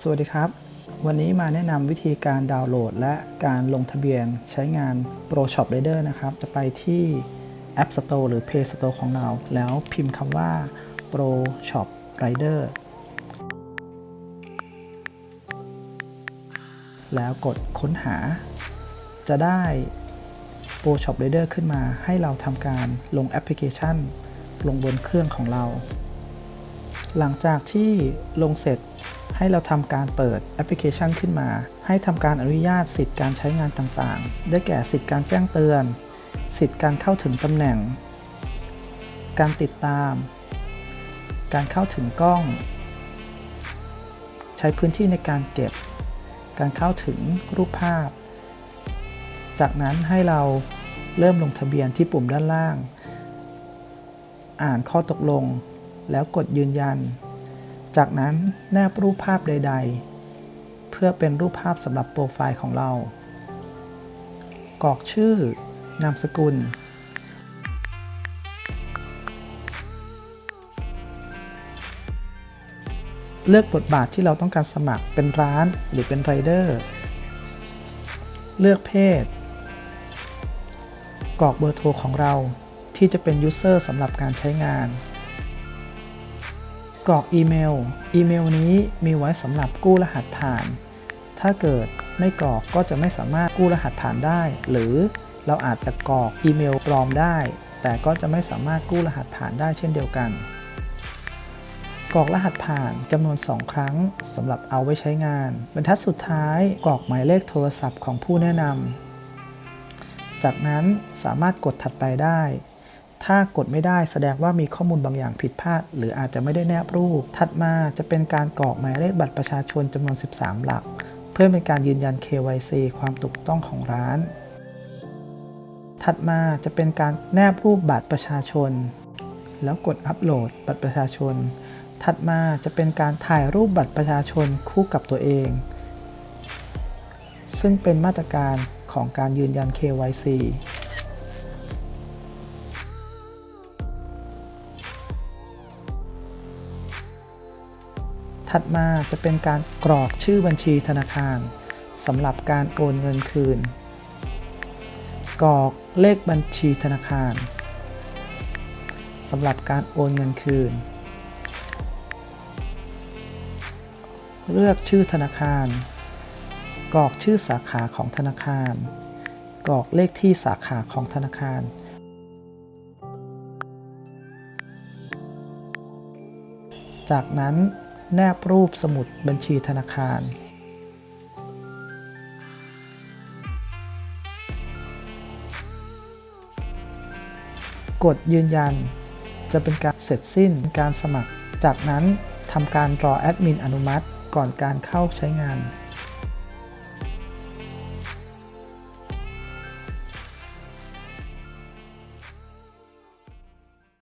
สวัสดีครับ วันนี้มาแนะนำวิธีการดาวน์โหลด และการลงทะเบียนใช้งาน Pro Shop Rider นะครับ จะไปที่ App Store หรือ Play Store ของเรา แล้วพิมพ์คำว่า Pro Shop Rider แล้วกดค้นหา จะได้ Pro Shop Rider ขึ้นมาให้เราทำการลงแอปพลิเคชัน ลงบนเครื่องของเรา หลังจากที่ลงเสร็จ ให้เราทำการเปิดแอปพลิเคชันขึ้นมา ให้ทำการอนุญาตสิทธิ์การใช้งานต่างๆ ได้แก่สิทธิ์การแจ้งเตือน สิทธิ์การเข้าถึงตำแหน่ง การติดตาม การเข้าถึงกล้อง ใช้พื้นที่ในการเก็บ การเข้าถึงรูปภาพ จากนั้นให้เราเริ่มลงทะเบียนที่ปุ่มด้านล่าง อ่านข้อตกลง แล้วกดยืนยัน จากนั้นแนบรูปภาพใด ๆ เพื่อเป็นรูปภาพสำหรับโปรไฟล์ของเรา กรอกชื่อ นามสกุล เลือกบทบาทที่เราต้องการสมัครเป็นร้านหรือเป็นไรเดอร์ เลือกเพศ กรอกเบอร์โทรของเราที่จะเป็นยูเซอร์สำหรับการใช้งาน กรอกอีเมล อีเมลนี้มีไว้สำหรับกู้รหัสผ่าน ถ้าเกิดไม่กรอกก็จะไม่สามารถกู้รหัสผ่านได้ หรือเราอาจจะกรอกอีเมลปลอมได้ แต่ก็จะไม่สามารถกู้รหัสผ่านได้เช่นเดียวกัน กรอกรหัสผ่านจำนวน 2 ครั้งสำหรับเอาไว้ใช้งาน บรรทัดสุดท้ายกรอกหมายเลขโทรศัพท์ของผู้แนะนำจากนั้นสามารถกดถัดไปได้ ถ้ากดไม่ได้แสดงว่ามีข้อมูลบางอย่างผิดพลาด หรืออาจจะไม่ได้แนบรูป ถัดมาจะเป็นการกรอกหมายเลขบัตรประชาชนจำนวน 13 หลัก เพื่อเป็นการยืนยัน KYC ความถูกต้องของร้าน ถัดมาจะเป็นการแนบรูปบัตรประชาชน แล้วกดอัปโหลดบัตรประชาชน ถัดมาจะเป็นการถ่ายรูปบัตรประชาชนคู่กับตัวเอง ซึ่งเป็นมาตรการของการยืนยัน KYC ถัดมาจะเป็นการกรอกชื่อบัญชีธนาคารสำหรับการโอนเงินคืน กรอกเลขบัญชีธนาคารสำหรับการโอนเงินคืน เลือกชื่อธนาคาร กรอกชื่อสาขาของธนาคาร กรอกเลขที่สาขาของธนาคาร จากนั้น แนบรูปสมุดบัญชีธนาคาร กดยืนยัน จะเป็นการเสร็จสิ้นการสมัคร จากนั้นทำการรอแอดมินอนุมัติก่อนการเข้าใช้งาน